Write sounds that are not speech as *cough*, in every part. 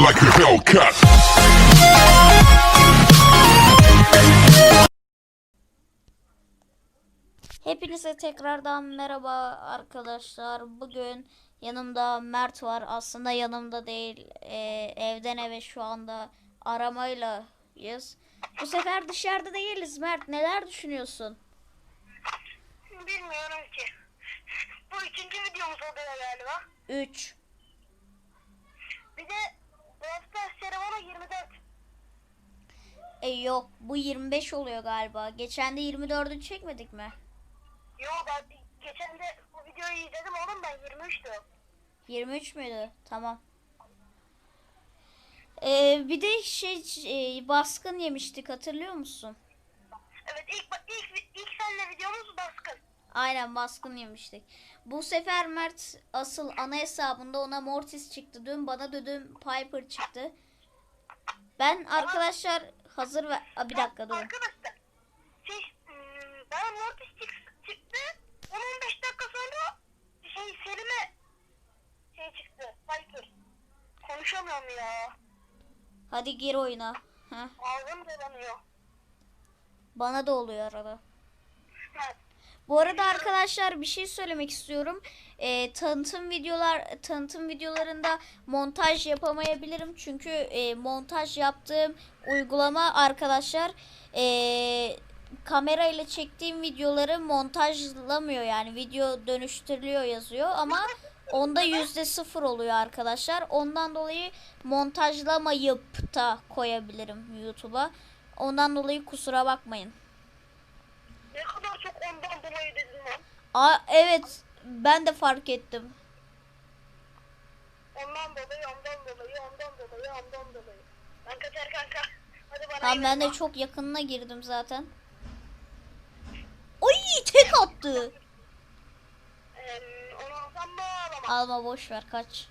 like a Hellcat. Hepinize tekrardan merhaba arkadaşlar. Bugün yanımda Mert var. Aslında yanımda değil. Ee, evden eve şu anda aramaylayız. Bu sefer dışarıda değiliz Mert. Neler düşünüyorsun? Bilmiyorum ki. Bu ikinci videomuz oluyor galiba. 3. Bir de bu hafta seremona 24. E yok bu 25 oluyor galiba. Geçen de 24'ü çekmedik mi? Yo ben geçen de bu videoyu izledim oğlum ben 23'tü. 23 müydü? Tamam. Ee, bir de şey e, baskın yemiştik hatırlıyor musun? Evet ilk ilk ilk seninle videomuz baskın. Aynen baskın yemiştik. Bu sefer Mert asıl ana hesabında ona Mortis çıktı. Dün bana dün Piper çıktı. Ben arkadaşlar hazır ve... Aa, bir dakika durun. Arkadaşlar şey hmm, bana Mortis çık- çıktı. 10-15 dakika sonra şey Selim'e şey çıktı. Piper. Konuşamıyorum ya. Hadi gir oyuna. Heh, Ağzım dolanıyor. bana da oluyor arada. Evet. Bu arada arkadaşlar bir şey söylemek istiyorum. Ee, tanıtım videolar tanıtım videolarında montaj yapamayabilirim çünkü e, montaj yaptığım uygulama arkadaşlar e, kamera ile çektiğim videoları montajlamıyor yani video dönüştürülüyor yazıyor ama onda yüzde sıfır oluyor arkadaşlar. Ondan dolayı montajlamayıp da koyabilirim YouTube'a. Ondan dolayı kusura bakmayın. Ne kadar ondan dolayı dedin lan. Aa evet ben de fark ettim. Ondan dolayı, ondan dolayı, ondan dolayı, ondan dolayı. Ben kaçar kanka. Hadi bana Tamam ben de çok yakınına girdim zaten. Oy tek attı. Eee, onu alsam mı alamam? Alma boş ver kaç.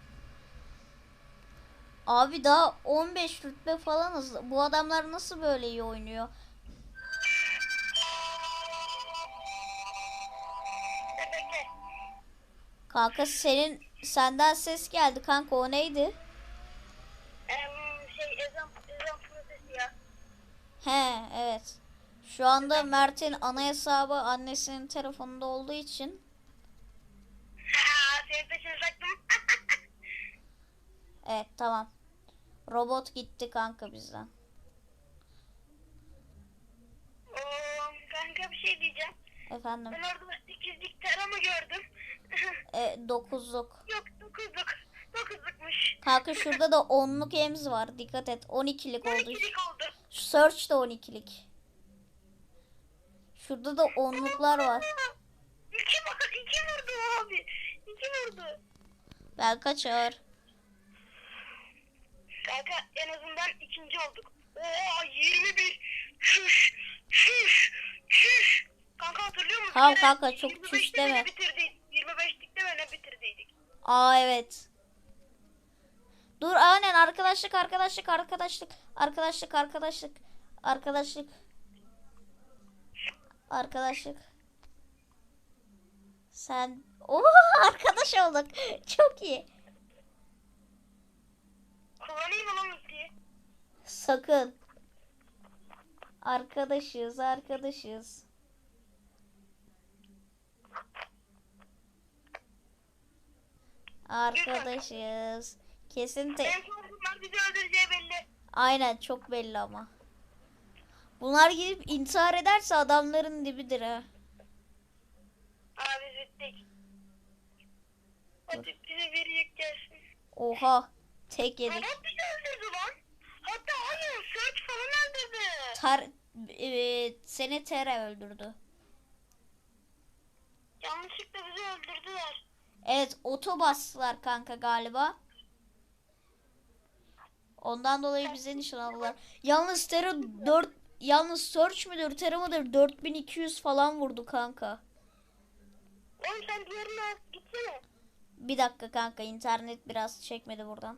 Abi daha 15 rütbe falanız. Bu adamlar nasıl böyle iyi oynuyor? Kanka senin senden ses geldi kanka o neydi? Şey ezan, ezan prosesi ya. He evet. Şu anda Mert'in ana hesabı annesinin telefonunda olduğu için Ha, seni peşine taktım. *laughs* evet tamam. Robot gitti kanka bizden. Oo, kanka bir şey diyeceğim. Efendim. Ben orada ikizlik tarama gördüm. E, dokuzluk. Yok dokuzluk. Dokuzlukmuş. Kanka şurada da onluk emz var. Dikkat et. 12'lik oldu. 12'lik oldu. Şu Search de 12'lik. Şurada da onluklar var. İki, var, iki vurdu abi. İki vurdu. Ben kaçar. Kanka en azından ikinci olduk. Oo 21. Şuş. Şuş. Şuş. Kanka hatırlıyor musun? Tamam kanka, çok 25'te şuş mi deme. Bitirdik. 25'likte mi ne bitirdiydik? Aa evet. Dur aynen arkadaşlık arkadaşlık arkadaşlık arkadaşlık arkadaşlık arkadaşlık arkadaşlık sen Oo *laughs* arkadaş olduk. Çok iyi. Kullanayım mı? Sakın. Arkadaşız, arkadaşız. Arkadaşız. Kesin te- bizi öldüreceği belli. Aynen çok belli ama. Bunlar gidip intihar ederse adamların dibidir ha. Abi bittik. Hadi bize gelsin. Oha. Tek yedik. Bizi öldürdü lan. Hatta hayır Search falan öldürdü. Tar e, seni Tere öldürdü. Yanlışlıkla bizi öldürdüler. Evet oto bastılar kanka galiba. Ondan dolayı bize nişan aldılar. Yalnız Tera 4 yalnız Search müdür Tera mıdır 4200 falan vurdu kanka. Oğlum sen diğerine gitsene. Bir dakika kanka internet biraz çekmedi buradan.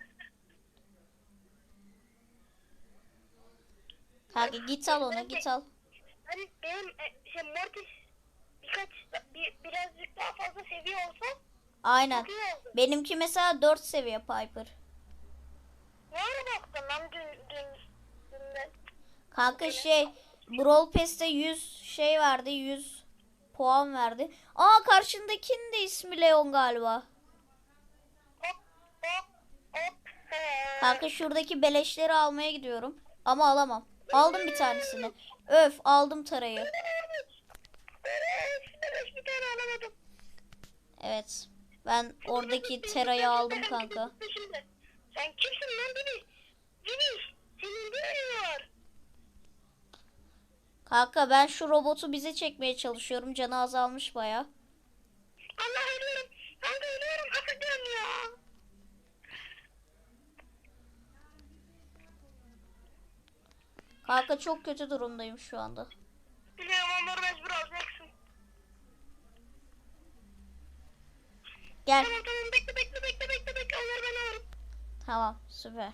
Kanka git al onu git al. Hani benim e, şey Mortis birkaç bir, birazcık daha fazla seviye olsa Aynen. Benimki mesela 4 seviye Piper. Ne ara Kanka şey Brawl Pass'te 100 şey verdi 100 puan verdi. Aa karşındakinin de ismi Leon galiba. Kanka şuradaki beleşleri almaya gidiyorum. Ama alamam. Aldım bir tanesini. Öf aldım tarayı. Evet, Ben oradaki terayı aldım kanka. Sen kimsin lan Deniz? Deniz, senin var? Kanka ben şu robotu bize çekmeye çalışıyorum. Canı azalmış baya. Allah ölüyorum. Kanka ölüyorum. Affediyorum ya. Kanka çok kötü durumdayım şu anda. Biliyorum onları mecbur alacaksın. Gel. Tamam tamam bekle bekle bekle bekle bekle. Onları ben alırım. Tamam süper.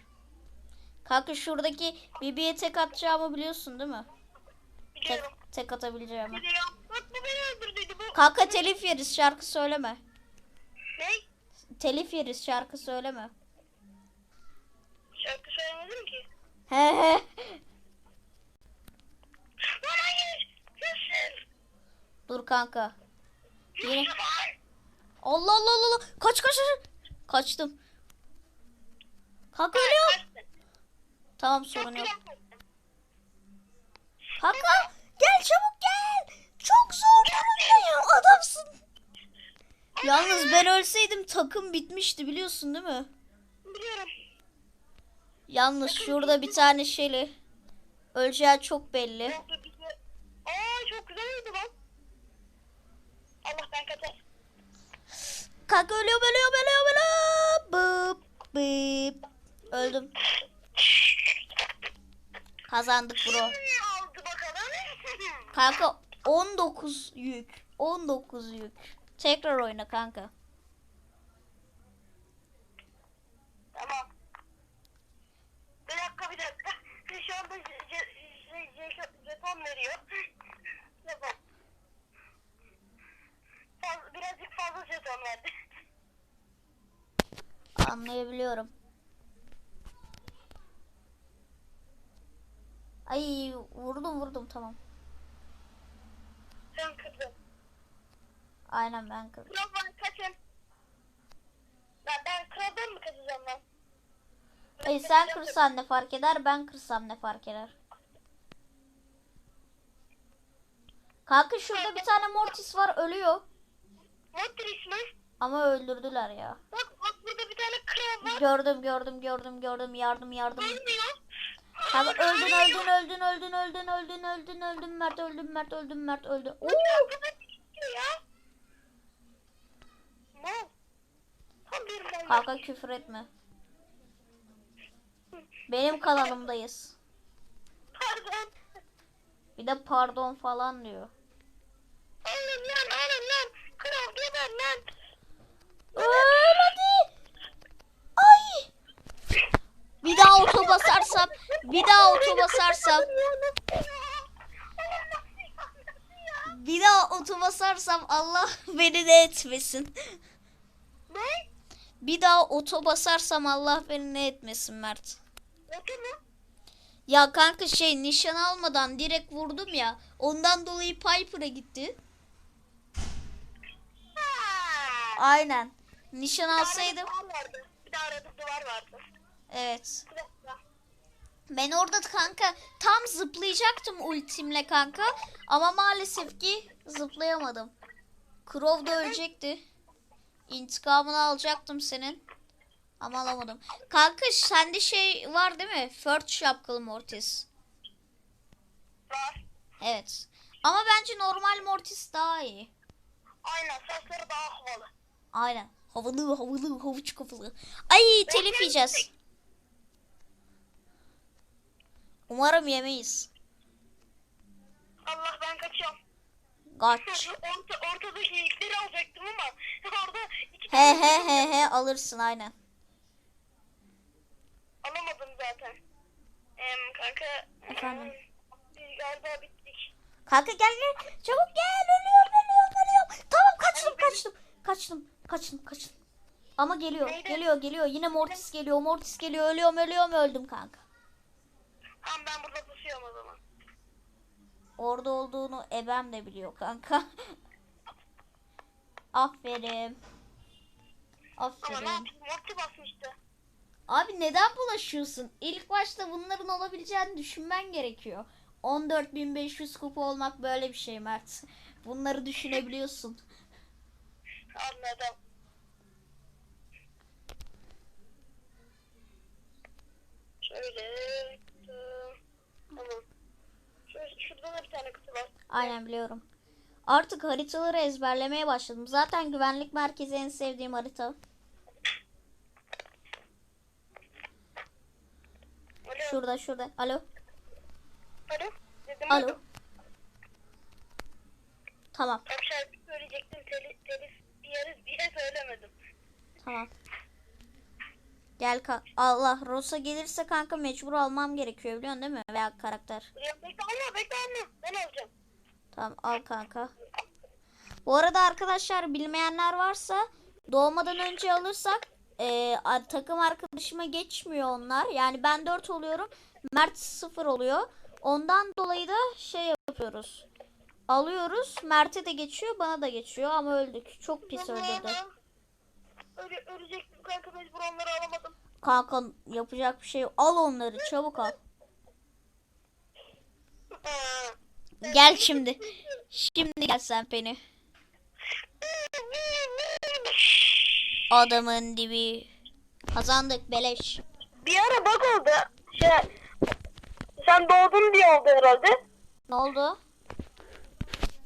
Kanka şuradaki Bibi'ye tek atacağımı biliyorsun değil mi? Tek, Biliyorum. tek atabileceğimi. Biliyorum. Bak bu beni öldürdüydü bu. Kanka telif yeriz şarkı söyleme. Ne? Telif yeriz şarkı söyleme. Şarkı söylemedim ki. He he. Lan hayır. Yusuf. Dur kanka. Yine. Yusuf ay. Allah Allah Allah Allah. Kaç kaç kaç. Kaçtım. Kanka ölüyor. Kaçtın. Tamam sorun yok. Kanka gel çabuk gel. Çok zor durumdayım. Adamsın. Yalnız ben ölseydim takım bitmişti biliyorsun değil mi? Biliyorum. Yalnız şurada bir tane şeyli. Öleceği çok belli. Aa çok güzel oldu lan. Allah ben kaçar. Kanka ölüyorum ölüyorum ölüyorum ölüyorum. Bıp bıp. Öldüm. Kazandık bro. *laughs* Kanka 19 yük. 19 yük. Tekrar oyna kanka. tamam. Bir dakika bir dakika. Şu anda je- je- je- je- jeton veriyor. Jeton. Faz- birazcık fazla jeton verdi. Anlayabiliyorum. Ay vurdum vurdum tamam. Sen kırdın. Aynen ben kırdım. Yok ben kaçın. Ben, ben kraldan mı kaçacağım lan? Ay sen kırsan ne fark eder ben kırsam ne fark eder. Kanka şurada bir tane mortis var ölüyor. Nedir ismi? Ama öldürdüler ya. Bak bak burada bir tane kral var. Gördüm gördüm gördüm gördüm yardım yardım. Kanka öldün öldün öldün öldün öldün öldün öldün öldün Mert öldün Mert öldün Mert öldü. Oo! Kanka küfür etme. Benim kanalımdayız. Pardon. Bir de pardon falan diyor. Alın lan alın lan. Kral geber lan. Öl hadi. Ay. Bir daha oto basarsam, bir daha oto basarsam, bir daha oto basarsam Allah *laughs* beni de etmesin. Ne? Bir daha oto basarsam Allah beni ne etmesin Mert. Mu? Ya kanka şey nişan almadan direkt vurdum ya. Ondan dolayı Piper'a gitti. Aynen. Nişan alsaydım. Bir de aradık duvar vardı. Evet. Ben orada kanka tam zıplayacaktım ultimle kanka. Ama maalesef ki zıplayamadım. Crow da ölecekti. İntikamını alacaktım senin. Ama alamadım. Kanka sende şey var değil mi? First şapkalı Mortis. Var. Evet. Ama bence normal Mortis daha iyi. Aynen saçları daha havalı. Aynen. Havalı havalı havuç kafalı. Ay telif yiyeceğiz. Umarım yemeyiz. Allah ben kaçıyorum. Kaç. Orta, ortada şeylikleri alacaktım ama *laughs* orada iki He he he he alırsın aynen. alamadım zaten. Em, kanka. Efendim? Biz galiba bittik. Kanka gel gel. Çabuk gel. Ölüyorum ölüyorum ölüyorum. Tamam kaçtım kaçtım. Kaçtım kaçtım kaçtım. Ama geliyor Neydi? geliyor geliyor. Yine Mortis geliyor Mortis geliyor. Ölüyorum ölüyorum öldüm kanka. Tamam ben burada pusuyorum o zaman. Orada olduğunu ebem de biliyor kanka. *laughs* Aferin. Ama ne Aferin. yapayım? Morty basmıştı. Abi neden bulaşıyorsun? İlk başta bunların olabileceğini düşünmen gerekiyor. 14.500 kupa olmak böyle bir şey Mert. Bunları düşünebiliyorsun. Anladım. Şöyle. e, Tamam. Şöyle, şurada da bir tane kutu var. Aynen biliyorum. Artık haritaları ezberlemeye başladım. Zaten güvenlik merkezi en sevdiğim harita. Alo. Şurada şurada. Alo. Alo. Dedim Alo. Tamam. Ben şarkı söyleyecektim. Telif, telif yeriz diye söylemedim. Tamam. Gel Allah Rosa gelirse kanka mecbur almam gerekiyor biliyorsun değil mi? Veya karakter. Bekle alma bekle alma. Ben alacağım. Tamam al kanka. Bu arada arkadaşlar bilmeyenler varsa doğmadan önce alırsak a- takım arkadaşıma geçmiyor onlar. Yani ben 4 oluyorum. Mert 0 oluyor. Ondan dolayı da şey yapıyoruz. Alıyoruz. Mert'e de geçiyor bana da geçiyor ama öldük. Çok pis öldürdü. Öyle ölecektim kanka mecbur onları alamadım. Kanka yapacak bir şey yok. Al onları çabuk al. Gel şimdi. Şimdi gel sen beni. Adamın dibi. Kazandık beleş. Bir ara bak oldu. Şey, sen doğdun diye oldu herhalde. Ne oldu?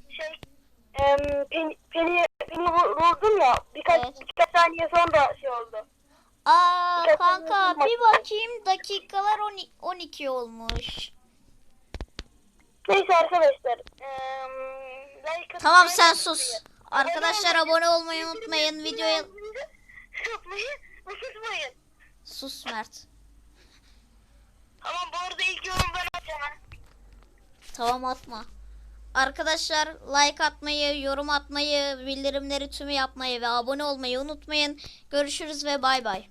Şey, em, peni, peni, peni vu- vurdum ya. Birkaç, Evet. birkaç saniye sonra şey oldu. Aa Biraz kanka bir bakayım dakikalar 12, 12 olmuş. Neyse arkadaşlar. like Tamam sen sus. Arkadaşlar abone olmayı unutmayın. Videoya unutmayın. sus Mert. Tamam bu arada ilk yorum ben atacağım. Tamam atma. Arkadaşlar like atmayı, yorum atmayı, bildirimleri tümü yapmayı ve abone olmayı unutmayın. Görüşürüz ve bay bay.